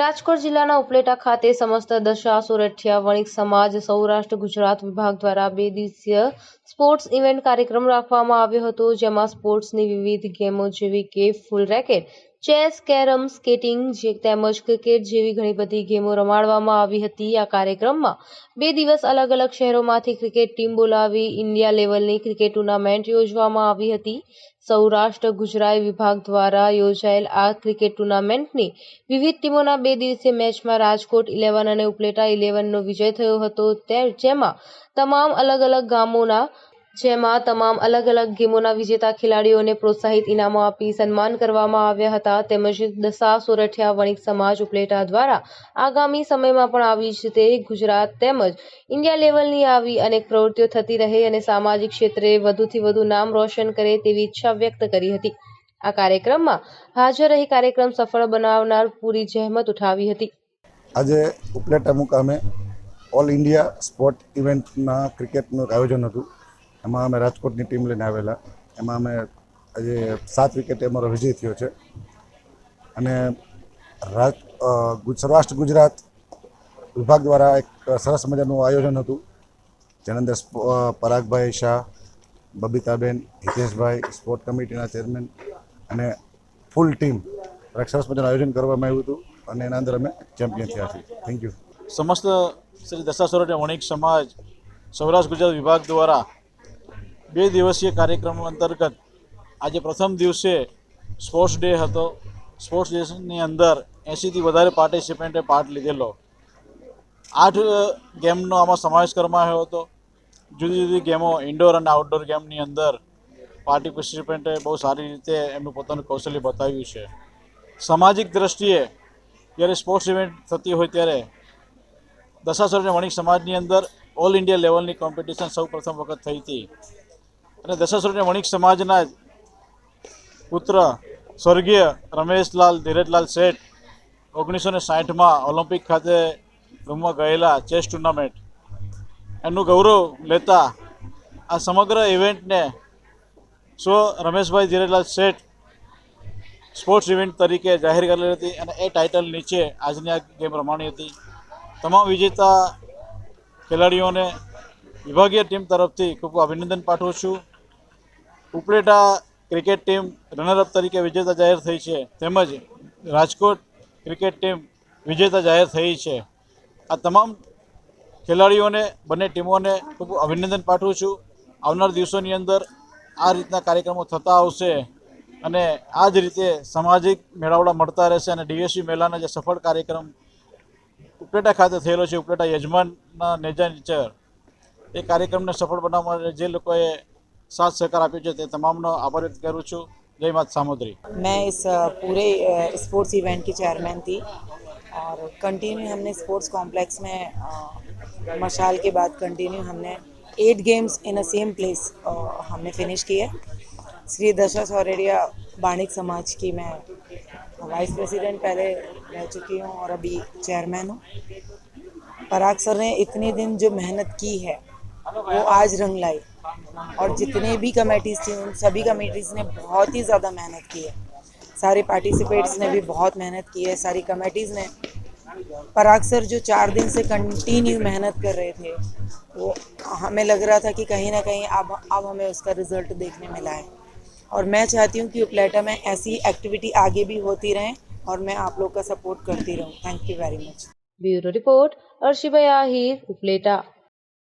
રાજકોટ જિલ્લાના ઉપલેટા ખાતે સમસ્ત દશા સોરઠિયા વણિક સમાજ, સૌરાષ્ટ્ર, ગુજરાત વિભાગ દ્વારા બે દિવસીય સ્પોર્ટ્સ ઇવેન્ટ કાર્યક્રમ રાખવામાં આવ્યો હતો, જેમાં સ્પોર્ટ્સની વિવિધ ગેમો જેવી કે ફૂલ રેકેટ ચેસ, કેરમ, સ્કેટિંગ તેમજ ક્રિકેટ જેવી ઘણી બધી ગેમો રમાડવામાં આવી હતી. આ કાર્યક્રમમાં બે દિવસ અલગ અલગ શહેરોમાંથી ક્રિકેટ ટીમ બોલાવી, ઇન્ડિયા લેવલની ક્રિકેટ ટુર્નામેન્ટ યોજવામાં આવી હતી. સૌરાષ્ટ્ર, ગુજરાત વિભાગ દ્વારા યોજાયેલ આ ક્રિકેટ ટુર્નામેન્ટની વિવિધ ટીમોના બે દિવસીય મેચમાં રાજકોટ ઇલેવન અને ઉપલેટા ઇલેવનનો વિજય થયો હતો. જેમાં તમામ અલગ અલગ ગામોના જેમાં તમામ અલગ અલગ ગેમોના વિજેતા ખેલાડીઓને પ્રોત્સાહિત ઇનામો આપી સન્માન કરવામાં આવ્યા હતા તેમજ દસા, સોરઠિયા, વણિક સમાજ ઉપલેટા દ્વારા આગામી સમયમાં પણ આવી જ રીતે ગુજરાત તેમજ ઇન્ડિયા લેવલની આવી અનેક પ્રવૃત્તિઓ થતી રહે અને સામાજિક ક્ષેત્રે વધુથી વધુ નામ રોશન કરે તેવી ઈચ્છા વ્યક્ત કરી હતી. આ કાર્યક્રમમાં હાજર રહી કાર્યક્રમ સફળ બનાવનાર પૂરી જહેમત ઉઠાવી હતી. આજે ઉપલેટા મુકામે ઓલ ઇન્ડિયા સ્પોર્ટ ઇવેન્ટના ક્રિકેટનું આયોજન હતું. એમાં અમે રાજકોટની ટીમ લઈને આવેલા. એમાં અમે આજે સાત વિકેટે અમારો વિજય થયો છે. અને રાજ સૌરાષ્ટ્ર ગુજરાત વિભાગ દ્વારા એક સરસ મજાનું આયોજન હતું. જેના અંદર પરાગભાઈ શાહ, બબીતાબેન, હિતેશભાઈ, સ્પોર્ટ કમિટીના ચેરમેન અને ફૂલ ટીમ. સરસ મજાનું આયોજન કરવામાં આવ્યું હતું અને એના અંદર અમે ચેમ્પિયન થયા છીએ. થેન્ક યુ સમસ્ત શ્રી દશાસ્વર વણિક સમાજ સૌરાષ્ટ્ર ગુજરાત વિભાગ દ્વારા બે દિવસીય કાર્યક્રમ અંતર્ગત આજે પ્રથમ દિવસે સ્પોર્ટ્સ ડે હતો. સ્પોર્ટ્સ ડેની અંદર એંશીથી વધારે પાર્ટિસિપન્ટે પાર્ટ લીધેલો. આઠ ગેમનો આમાં સમાવેશ કરવામાં આવ્યો હતો. જુદી જુદી ગેમો ઇન્ડોર અને આઉટડોર ગેમની અંદર પાર્ટિસિપન્ટે બહુ સારી રીતે એમનું પોતાનું કૌશલ્ય બતાવ્યું છે. સામાજિક દ્રષ્ટિએ જ્યારે સ્પોર્ટ્સ ઇવેન્ટ થતી હોય ત્યારે દશાસુર અને વણિક સમાજની અંદર ઓલ ઇન્ડિયા લેવલની કોમ્પિટિશન સૌ પ્રથમ વખત થઈ હતી. અને દશાસુરને વણિક સમાજના પુત્ર સ્વર્ગીય રમેશલાલ ધીરજલાલ શેઠ ઓગણીસો ને સાઠમાં ઓલિમ્પિક ખાતે રમવા ગયેલા ચેસ ટુર્નામેન્ટ. એનું ગૌરવ લેતા આ સમગ્ર ઇવેન્ટને સ્વ રમેશભાઈ ધીરજલાલ શેઠ સ્પોર્ટ્સ ઇવેન્ટ તરીકે જાહેર કરેલી હતી અને એ ટાઇટલ નીચે આજની આ ગેમ રમાણી હતી. તમામ વિજેતા ખેલાડીઓને વિભાગીય ટીમ તરફથી ખૂબ અભિનંદન પાઠવું છું. ઉપલેટા ક્રિકેટ ટીમ રનરઅપ તરીકે વિજેતા જાહેર થઈ છે. તેમજ રાજકોટ ક્રિકેટ ટીમ વિજેતા જાહેર થઈ છે. આ તમામ ખેલાડીઓને, બંને ટીમોને ખૂબ અભિનંદન પાઠવું છું. આવનાર દિવસોની અંદર આ રીતના કાર્યક્રમો થતા આવશે અને આ જ રીતે સામાજિક મેળાવડા મળતા રહેશે અને ડીએસસી મેળાના જે સફળ કાર્યક્રમ ઉપલેટા ખાતે થયેલો છે, ઉપલેટા યજમાનના નેજા નીચર એ કાર્યક્રમને સફળ બનાવવા માટે જે લોકોએ સાથ સહકાર આપ્યો છે તે તમામનો આભાર વ્યક્ત કરું છું જય માત સામુદ્રી मैं इस अ, पूरे स्पोर्ट्स इवेंट की चेयरमैन थी और कंटिन्यू हमने स्पोर्ट्स कॉम्प्लेक्स में अ, मशाल के बाद कंटिन्यू हमने eight games in a same place हमने फिनिश किए श्री दशा सौरेडिया बाणिक समाज की मैं वाइस प्रेसिडेंट पहले रह चुकी हूँ और अभी चेयरमैन हूँ पराग सर ने इतने दिन जो मेहनत की है वो आज रंग लाई और जितने भी कमेटीज़ थी, उन सभी कमेटीज़ ने बहुत ही ज़्यादा मेहनत की है। सारे पार्टिसिपेट्स ने भी बहुत मेहनत की है, सारी कमेटीज़ ने। पर अक्सर जो चार दिन से कंटिन्यू मेहनत कर रहे थे, वो हमें लग रहा था कि कहीं ना कहीं अब अब हमें उसका रिज़ल्ट देखने मिला है। और मैं चाहती हूँ कि उपलेटा में ऐसी एक्टिविटी आगे भी होती रहें और मैं आप लोग का सपोर्ट करती रहूँ। Thank you very much bureau report और उपलेटा।